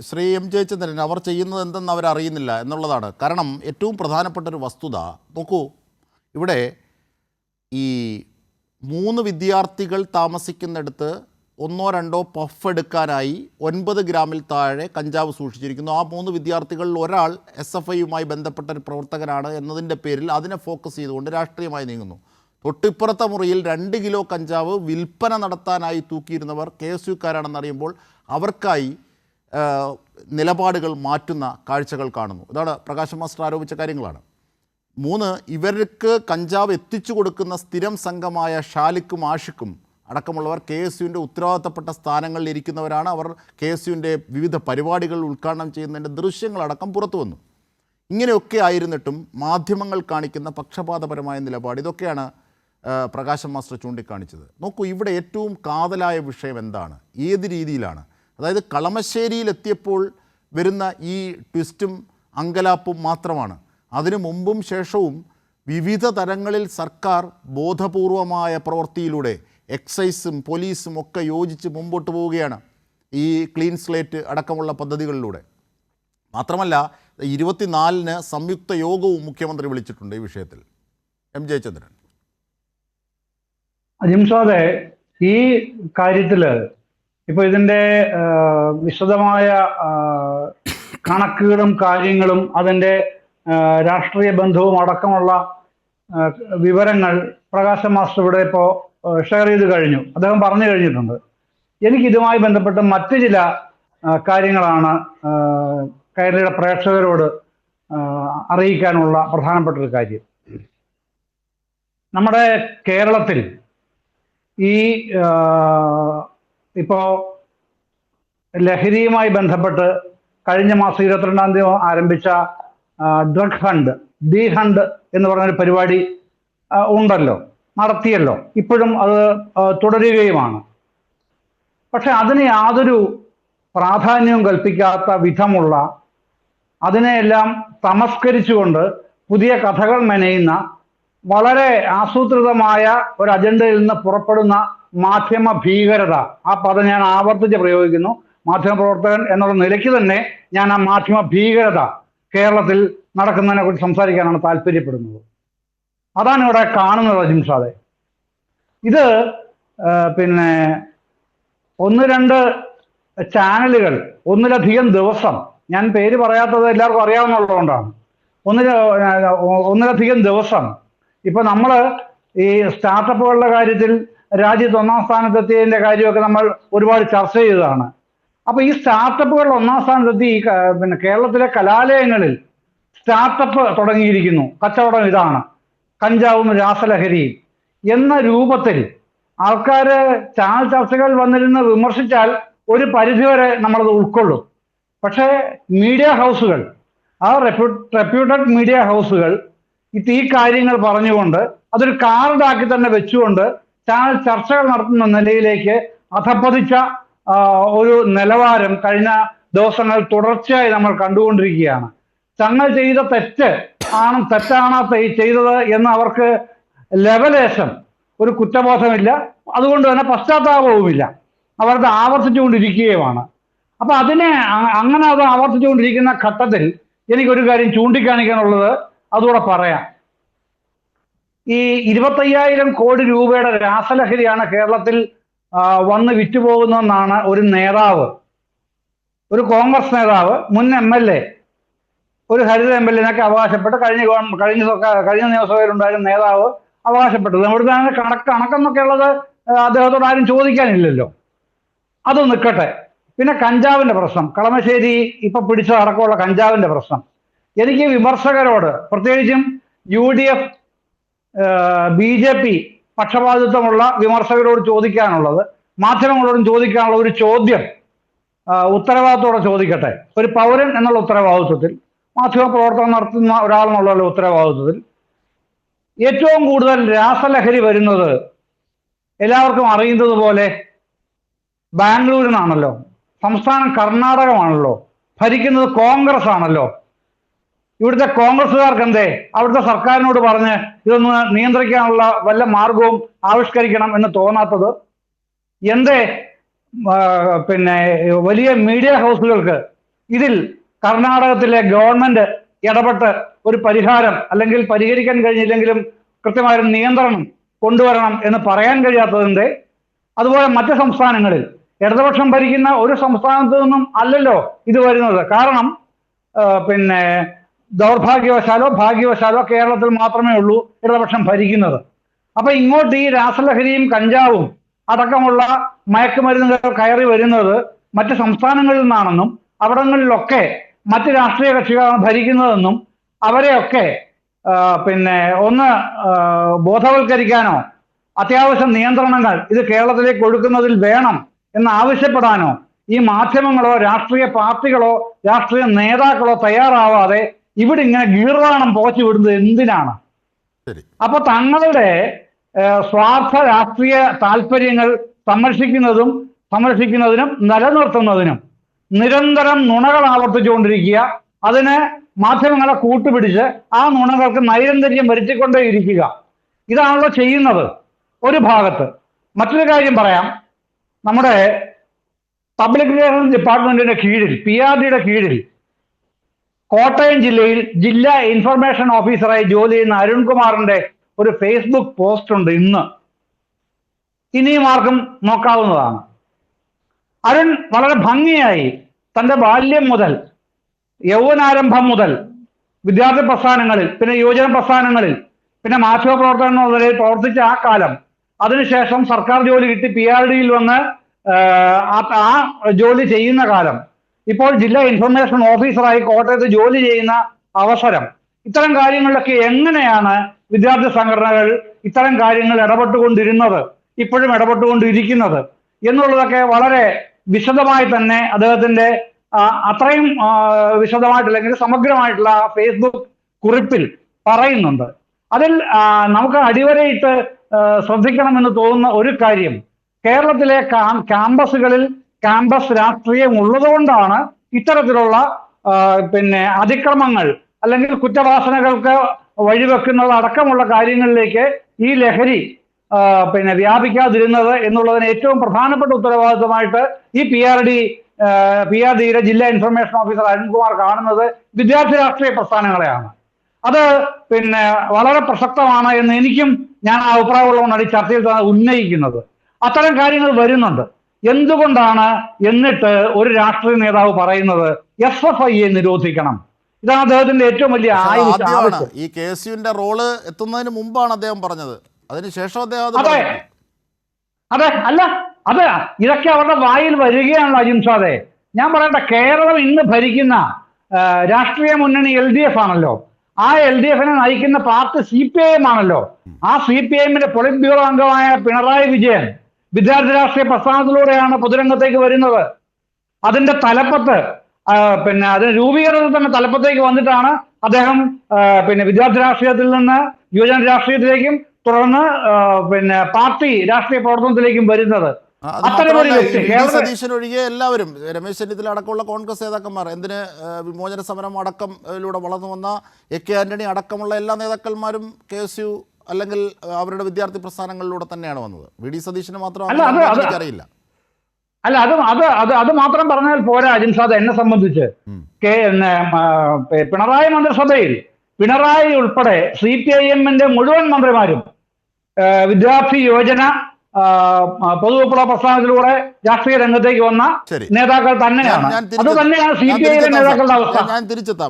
Shri M Jayachandran അവർ ചെയ്യുന്നത് എന്തെന്ന് അവരറിയുന്നില്ല എന്നുള്ളതാണ്. കാരണം ഏറ്റവും പ്രധാനപ്പെട്ട ഒരു വസ്തുത നോക്കൂ ഇവിടെ ഈ മൂന്ന് വിദ്യാർത്ഥികൾ താമസിക്കുന്നിടത്ത് ഒന്നോ രണ്ടോ പഫ് എടുക്കാനായി ഒൻപത് ഗ്രാമിൽ താഴെ കഞ്ചാവ് സൂക്ഷിച്ചിരിക്കുന്നു. ആ മൂന്ന് വിദ്യാർത്ഥികളിൽ ഒരാൾ എസ് എഫ് ഐയുമായി ബന്ധപ്പെട്ട ഒരു പ്രവർത്തകനാണ് എന്നതിന്റെ പേരിൽ അതിനെ ഫോക്കസ് ചെയ്തുകൊണ്ട് രാഷ്ട്രീയമായി നീങ്ങുന്നു. തൊട്ടിപ്പുറത്തെ മുറിയിൽ രണ്ട് കിലോ കഞ്ചാവ് വിൽപ്പന നടത്താനായി തൂക്കിയിരുന്നവർ കെ എസ് യുക്കാരാണെന്നറിയുമ്പോൾ അവർക്കായി നിലപാടുകൾ മാറ്റുന്ന കാഴ്ചകൾ കാണുന്നു. ഇതാണ് പ്രകാശ് മാസ്റ്റർ ആരോപിച്ച കാര്യങ്ങളാണ്. മൂന്ന് ഇവർക്ക് കഞ്ചാവ് എത്തിച്ചു കൊടുക്കുന്ന സ്ഥിരം സംഘമായ ഷാലിക്കും ആഷിക്കും അടക്കമുള്ളവർ കെ എസ് യുവിന്റെ ഉത്തരവാദിത്തപ്പെട്ട സ്ഥാനങ്ങളിൽ ഇരിക്കുന്നവരാണ്. അവർ കെ എസ് യുവിന്റെ വിവിധ പരിപാടികൾ ഉദ്ഘാടനം ചെയ്യുന്നതിന്റെ ദൃശ്യങ്ങളടക്കം പുറത്തു വന്നു. ഇങ്ങനെയൊക്കെ ആയിരുന്നിട്ടും മാധ്യമങ്ങൾ കാണിക്കുന്ന പക്ഷപാതപരമായ നിലപാട് ഇതൊക്കെയാണ് പ്രകാശം മാസ്റ്റർ ചൂണ്ടിക്കാണിച്ചത്. നോക്കൂ ഇവിടെ ഏറ്റവും കാതലായ വിഷയം എന്താണ്? ഏത് രീതിയിലാണ്? അതായത് കളമശ്ശേരിയിലെത്തിയപ്പോൾ വരുന്ന ഈ ട്വിസ്റ്റും അങ്കലാപ്പും മാത്രമാണ്. അതിനു മുമ്പും ശേഷവും വിവിധ തരങ്ങളിൽ സർക്കാർ ബോധപൂർവമായ പ്രവൃത്തിയിലൂടെ എക്സൈസും പോലീസും ഒക്കെ യോജിച്ച് മുമ്പോട്ട് പോവുകയാണ് ഈ ക്ലീൻ സ്ലേറ്റ് അടക്കമുള്ള പദ്ധതികളിലൂടെ. മാത്രമല്ല ഇരുപത്തിനാലിന് സംയുക്ത യോഗവും മുഖ്യമന്ത്രി വിളിച്ചിട്ടുണ്ട് ഈ വിഷയത്തിൽ. എം. ജയചന്ദ്രൻ. അജിംസാദെ ഈ കാര്യത്തിൽ ഇപ്പൊ ഇതിന്റെ വിശദമായ കണക്കുകളും കാര്യങ്ങളും അതിന്റെ രാഷ്ട്രീയ ബന്ധവും അടക്കമുള്ള വിവരങ്ങൾ പ്രകാശ മാസ്റ്റർ ഇവിടെ ഇപ്പോ ഷെയർ ചെയ്ത് കഴിഞ്ഞു. അദ്ദേഹം പറഞ്ഞു കഴിഞ്ഞിട്ടുണ്ട്. എനിക്ക് ഇതുമായി ബന്ധപ്പെട്ട് മറ്റു ചില കാര്യങ്ങളാണ് കേരളയുടെ പ്രേക്ഷകരോട് അറിയിക്കാനുള്ള പ്രധാനപ്പെട്ട ഒരു കാര്യം. നമ്മുടെ കേരളത്തിൽ ഈ ഇപ്പോ ലഹരിയുമായി ബന്ധപ്പെട്ട് കഴിഞ്ഞ മാസം ഇരുപത്തിരണ്ടാം തീയതി ആരംഭിച്ച ഡ്രഗ് ഹണ്ട് ഡി ഹണ്ട് എന്ന് പറഞ്ഞൊരു പരിപാടി ഉണ്ടല്ലോ നടത്തിയല്ലോ. ഇപ്പോഴും അത് തുടരുകയുമാണ്. പക്ഷെ അതിന് യാതൊരു പ്രാധാന്യവും കൽപ്പിക്കാത്ത വിധമുള്ള അതിനെയെല്ലാം തമസ്കരിച്ചുകൊണ്ട് പുതിയ കഥകൾ മെനയുന്ന വളരെ ആസൂത്രിതമായ ഒരു അജണ്ടയിൽ നിന്ന് പുറപ്പെടുന്ന മാധ്യമ ഭീകരത. ആ പദം ഞാൻ ആവർത്തിച്ച് പ്രയോഗിക്കുന്നു. മാധ്യമ പ്രവർത്തകൻ എന്നുള്ള നിലയ്ക്ക് തന്നെ ഞാൻ ആ മാധ്യമ ഭീകരത കേരളത്തിൽ നടക്കുന്നതിനെ കുറിച്ച് സംസാരിക്കാനാണ് താല്പര്യപ്പെടുന്നത്. അതാണ് ഇവിടെ കാണുന്നത് അജിംഷാദെ ഇത് പിന്നെ ഒന്ന് രണ്ട് ചാനലുകൾ ഒന്നിലധികം ദിവസം ഞാൻ പേര് പറയാത്തത് എല്ലാവർക്കും അറിയാവുന്നതുകൊണ്ടാണ്. ഒന്നില ഒന്നിലധികം ദിവസം ഇപ്പൊ നമ്മൾ ഈ സ്റ്റാർട്ടപ്പുകളുടെ കാര്യത്തിൽ രാജ്യത്ത് ഒന്നാം സ്ഥാനത്തെത്തിയതിന്റെ കാര്യമൊക്കെ നമ്മൾ ഒരുപാട് ചർച്ച ചെയ്തതാണ്. അപ്പൊ ഈ സ്റ്റാർട്ടപ്പുകൾ ഒന്നാം സ്ഥാനത്തെത്തി ഈ പിന്നെ കേരളത്തിലെ കലാലയങ്ങളിൽ സ്റ്റാർട്ടപ്പ് തുടങ്ങിയിരിക്കുന്നു. കച്ചവടം ഇതാണ്. കഞ്ചാവും രാസലഹരിയും. എന്ന രൂപത്തിൽ ആൾക്കാര് ചാനൽ ചർച്ചകൾ വന്നിരുന്ന് വിമർശിച്ചാൽ ഒരു പരിധിവരെ നമ്മളത് ഉൾക്കൊള്ളും. പക്ഷേ മീഡിയ ഹൗസുകൾ ആ റെപ്യൂ റെപ്യൂട്ടഡ് മീഡിയ ഹൗസുകൾ ഈ കാര്യങ്ങൾ പറഞ്ഞുകൊണ്ട് അതൊരു കാർഡാക്കി തന്നെ വെച്ചുകൊണ്ട് ചാനൽ ചർച്ചകൾ നടത്തുന്ന നിലയിലേക്ക് അധപ്പതിച്ച ഒരു നിലവാരം കഴിഞ്ഞ ദിവസങ്ങൾ തുടർച്ചയായി നമ്മൾ കണ്ടുകൊണ്ടിരിക്കുകയാണ്. തങ്ങൾ ചെയ്ത തെറ്റ് ആണ് തെറ്റാണ് ചെയ്തത് എന്ന് അവർക്ക് ലെവലേശം ഒരു കുറ്റബോധമില്ല. അതുകൊണ്ട് തന്നെ പശ്ചാത്താപവുമില്ല. അവരത് ആവർത്തിച്ചുകൊണ്ടിരിക്കുകയുമാണ്. അപ്പൊ അതിനെ അങ്ങനെ അത് ആവർത്തിച്ചുകൊണ്ടിരിക്കുന്ന ഘട്ടത്തിൽ എനിക്കൊരു കാര്യം ചൂണ്ടിക്കാണിക്കാനുള്ളത് അതുകൂടെ പറയാം. ഈ ഇരുപത്തയ്യായിരം കോടി രൂപയുടെ രാസലഹരിയാണ് കേരളത്തിൽ വന്ന് വിറ്റുപോകുന്നതെന്നാണ് ഒരു നേതാവ് ഒരു കോൺഗ്രസ് നേതാവ് മുൻ എം എൽ എ ഒരു ഹരിത എം എൽ എനൊക്കെ അവകാശപ്പെട്ട് കഴിഞ്ഞ കഴിഞ്ഞ കഴിഞ്ഞ നിയമസഭയിലുണ്ടായിരുന്ന നേതാവ് അവകാശപ്പെട്ടത്. ഇവിടുത്തെ അങ്ങനെ കണക്ക് കണക്കെന്നൊക്കെ ഉള്ളത് അദ്ദേഹത്തോട് ആരും ചോദിക്കാനില്ലല്ലോ. അത് നിൽക്കട്ടെ പിന്നെ കഞ്ചാവിന്റെ പ്രശ്നം. കളമശ്ശേരി ഇപ്പൊ പിടിച്ച അടക്കമുള്ള കഞ്ചാവിന്റെ പ്രശ്നം. എനിക്ക് വിമർശകരോട് പ്രത്യേകിച്ചും U D F B J P പക്ഷപാതിത്വമുള്ള വിമർശകരോട് ചോദിക്കാനുള്ളത് മാധ്യമങ്ങളോടും ചോദിക്കാനുള്ള ഒരു ചോദ്യം ഉത്തരവാദിത്തോടെ ചോദിക്കട്ടെ. ഒരു പൗരൻ എന്നുള്ള ഉത്തരവാദിത്വത്തിൽ മാധ്യമ പ്രവർത്തനം നടത്തുന്ന ഒരാളെന്നുള്ള എന്നുള്ള ഉത്തരവാദിത്വത്തിൽ ഏറ്റവും കൂടുതൽ രാസലഹരി വരുന്നത് എല്ലാവർക്കും അറിയുന്നത് പോലെ ബാംഗ്ലൂരിൽ നിന്നാണല്ലോ സംസ്ഥാനം കർണാടകമാണല്ലോ. ഭരിക്കുന്നത് കോൺഗ്രസ് ആണല്ലോ ഇവിടുത്തെ കോൺഗ്രസ്സുകാർക്ക് എന്തേ? അവിടുത്തെ സർക്കാരിനോട് പറഞ്ഞ് ഇതൊന്ന് നിയന്ത്രിക്കാനുള്ള വല്ല മാർഗവും ആവിഷ്കരിക്കണം എന്ന് തോന്നാത്തത് എന്തേ? പിന്നെ വലിയ മീഡിയ ഹൗസുകൾക്ക് ഇതിൽ കർണാടകത്തിലെ ഗവൺമെന്റ് ഇടപെട്ട് ഒരു പരിഹാരം അല്ലെങ്കിൽ പരിഹരിക്കാൻ കഴിഞ്ഞില്ലെങ്കിലും കൃത്യമായ ഒരു നിയന്ത്രണം കൊണ്ടുവരണം എന്ന് പറയാൻ കഴിയാത്തതിന്റെ അതുപോലെ മറ്റ് സംസ്ഥാനങ്ങളിൽ ഇടതുപക്ഷം ഭരിക്കുന്ന ഒരു സംസ്ഥാനത്ത് നിന്നും അല്ലല്ലോ ഇത് വരുന്നത്. കാരണം പിന്നെ ദൗർഭാഗ്യവശാലോ ഭാഗ്യവശാലോ കേരളത്തിൽ മാത്രമേ ഉള്ളൂ ഇടതുപക്ഷം ഭരിക്കുന്നത്. അപ്പൊ ഇങ്ങോട്ട് ഈ രാസലഹരിയും കഞ്ചാവും അടക്കമുള്ള മയക്കുമരുന്നുകൾ കയറി വരുന്നത് മറ്റ് സംസ്ഥാനങ്ങളിൽ നിന്നാണെന്നും അവിടങ്ങളിലൊക്കെ മറ്റ് രാഷ്ട്രീയ കക്ഷികളാണ് ഭരിക്കുന്നതെന്നും അവരെയൊക്കെ പിന്നെ ഒന്ന് ബോധവൽക്കരിക്കാനോ അത്യാവശ്യം നിയന്ത്രണങ്ങൾ ഇത് കേരളത്തിലേക്ക് ഒഴുക്കുന്നതിൽ വേണം എന്ന് ആവശ്യപ്പെടാനോ ഈ മാധ്യമങ്ങളോ രാഷ്ട്രീയ പാർട്ടികളോ രാഷ്ട്രീയ നേതാക്കളോ തയ്യാറാവാതെ ഇവിടെ ഇങ്ങനെ ഗീർവാണം പുകച്ചു വിടുന്നത് എന്തിനാണ്? അപ്പൊ തങ്ങളുടെ സ്വാർത്ഥ രാഷ്ട്രീയ താല്പര്യങ്ങൾ സംരക്ഷിക്കുന്നതും സംരക്ഷിക്കുന്നതിനും നിലനിർത്തുന്നതിനും നിരന്തരം നുണകൾ ആവർത്തിച്ചുകൊണ്ടിരിക്കുക. അതിന് മാധ്യമങ്ങളെ കൂട്ടുപിടിച്ച് ആ നുണകൾക്ക് നൈരന്തര്യം വരുത്തിക്കൊണ്ടേയിരിക്കുക. ഇതാണല്ലോ ചെയ്യുന്നത് ഒരു ഭാഗത്ത്. മറ്റൊരു കാര്യം പറയാം. നമ്മുടെ പബ്ലിക് റിലേഷൻ ഡിപ്പാർട്ട്മെന്റിന്റെ കീഴിൽ പി ആർ ഡിയുടെ കീഴിൽ കോട്ടയം ജില്ലയിൽ ജില്ലാ ഇൻഫർമേഷൻ ഓഫീസറായി ജോലി ചെയ്യുന്ന അരുൺകുമാറിന്റെ ഒരു ഫേസ്ബുക്ക് പോസ്റ്റ് ഉണ്ട് ഇന്ന്. ഇനിയും ആർക്കും നോക്കാവുന്നതാണ്. അരുൺ വളരെ ഭംഗിയായി തന്റെ ബാല്യം മുതൽ യൗവനാരംഭം മുതൽ വിദ്യാർത്ഥി പ്രസ്ഥാനങ്ങളിൽ പിന്നെ യുവജന പ്രസ്ഥാനങ്ങളിൽ പിന്നെ മാധ്യമ പ്രവർത്തനം എന്ന നിലയിൽ പ്രവർത്തിച്ച ആ കാലം. അതിനുശേഷം സർക്കാർ ജോലി കിട്ടി പി ആർ ഡിയിൽ വന്ന് ആ ജോലി ചെയ്യുന്ന കാലം. ഇപ്പോൾ ജില്ലാ ഇൻഫർമേഷൻ ഓഫീസറായി കോട്ടയത്ത് ജോലി ചെയ്യുന്ന അവസരം. ഇത്തരം കാര്യങ്ങളിലൊക്കെ എങ്ങനെയാണ് വിദ്യാർത്ഥി സംഘടനകൾ ഇത്തരം കാര്യങ്ങൾ ഇടപെട്ടുകൊണ്ടിരുന്നത് ഇപ്പോഴും ഇടപെട്ടുകൊണ്ടിരിക്കുന്നത് എന്നുള്ളതൊക്കെ വളരെ വിശദമായി തന്നെ അദ്ദേഹത്തിന്റെ അത്രയും വിശദമായിട്ടില്ലെങ്കിൽ സമഗ്രമായിട്ടുള്ള ഫേസ്ബുക്ക് കുറിപ്പിൽ പറയുന്നുണ്ട്. അതിൽ നമുക്ക് അടിവരയിട്ട് ശ്രദ്ധിക്കണമെന്ന് തോന്നുന്ന ഒരു കാര്യം കേരളത്തിലെ കാ- ക്യാമ്പസുകളിൽ ക്യാമ്പസ് രാഷ്ട്രീയം ഉള്ളതുകൊണ്ടാണ് ഇത്തരത്തിലുള്ള പിന്നെ അതിക്രമങ്ങൾ അല്ലെങ്കിൽ കുറ്റവാസനകൾക്ക് വഴിവെക്കുന്നത് അടക്കമുള്ള കാര്യങ്ങളിലേക്ക് ഈ ലഹരി പിന്നെ വ്യാപിക്കാതിരുന്നത് എന്നുള്ളതിന് ഏറ്റവും പ്രധാനപ്പെട്ട ഉത്തരവാദിത്വമായിട്ട് ഈ P R D P R ഡിയുടെ ജില്ലാ ഇൻഫർമേഷൻ ഓഫീസർ അരുൺകുമാർ കാണുന്നത് വിദ്യാർത്ഥി രാഷ്ട്രീയ പ്രസ്ഥാനങ്ങളെയാണ്. അത് പിന്നെ വളരെ പ്രസക്തമാണ് എന്ന് എനിക്കും ഞാൻ അഭിപ്രായമുള്ളതുകൊണ്ടാണ് ഈ ചർച്ചയിൽ ഉന്നയിക്കുന്നത്. അത്തരം കാര്യങ്ങൾ വരുന്നുണ്ട്. എന്തുകൊണ്ടാണ് എന്നിട്ട് ഒരു രാഷ്ട്രീയ നേതാവ് പറയുന്നത്? എഫ് എഫ് ഐയെ നിരോധിക്കണം. ഇതാണ് അദ്ദേഹത്തിന്റെ ഏറ്റവും വലിയ ആവശ്യം ഈ കെ യുവിന്റെ റോൾ എത്തുന്നതിന് മുമ്പാണ് അദ്ദേഹം പറഞ്ഞത്. അതിനുശേഷം അദ്ദേഹം അതെ. അതെ. അല്ല അതെ. ഇതൊക്കെ അവരുടെ വായിൽ വരികയാണല്ലോ അജിംസാദെ ഞാൻ പറയട്ടെ കേരളം ഇന്ന് ഭരിക്കുന്ന രാഷ്ട്രീയ മുന്നണി എൽ ഡി എഫ് ആണല്ലോ. ആ എൽ ഡി എഫിനെ നയിക്കുന്ന party C P I M ആണല്ലോ. ആ സി പി ഐ എമ്മിന്റെ പൊളിറ്റ് ബ്യൂറോ അംഗമായ പിണറായി വിജയൻ വിദ്യാർത്ഥി രാഷ്ട്രീയ പ്രസ്ഥാനത്തിലൂടെയാണ് പൊതുരംഗത്തേക്ക് വരുന്നത്. അതിന്റെ തലപ്പത്ത് പിന്നെ അതിന് രൂപീകരണത്തിന്റെ തലപ്പത്തേക്ക് വന്നിട്ടാണ് അദ്ദേഹം പിന്നെ വിദ്യാർത്ഥി രാഷ്ട്രീയത്തിൽ നിന്ന് യുവജന രാഷ്ട്രീയത്തിലേക്കും തുടർന്ന് പിന്നെ പാർട്ടി രാഷ്ട്രീയ പ്രവർത്തനത്തിലേക്കും വരുന്നത്. സതീശൻ ഒഴികെ എല്ലാവരും രമേശ് ചെന്നിത്തല അടക്കമുള്ള കോൺഗ്രസ് നേതാക്കന്മാർ എന്തിന് വിമോചന സമരം അടക്കം ഇതിലൂടെ വളർന്നു വന്ന എ കെ ആന്റണി അടക്കമുള്ള എല്ലാ നേതാക്കന്മാരും കെ എസ് യു അല്ലെങ്കിൽ അവരുടെ വിദ്യാർത്ഥി പ്രസ്ഥാനങ്ങളിലൂടെ തന്നെയാണ് വന്നത്. വി. ഡി. സതീശന് മാത്രം അല്ല, അത് അത് എനിക്കറിയില്ല. അല്ല അത് അത് അത് അത് മാത്രം പറഞ്ഞാൽ പോരാ അജിൻസാദ് എന്നെ സംബന്ധിച്ച്. കെ പിണറായി മന്ത്രിസഭയിൽ പിണറായി ഉൾപ്പെടെ സി പി ഐ എമ്മിന്റെ മുഴുവൻ മന്ത്രിമാരും വിദ്യാർത്ഥി യോജന പൊതുവിപ്ലവ പ്രസ്ഥാനത്തിലൂടെ രാഷ്ട്രീയ രംഗത്തേക്ക് വന്ന നേതാക്കൾ തന്നെയാണ്. അത്. തന്നെയാണ് സി പി ഐയിലെ നേതാക്കളുടെ അവസ്ഥ. ഞാൻ- ഞാൻ തിരിച്ചെത്താം.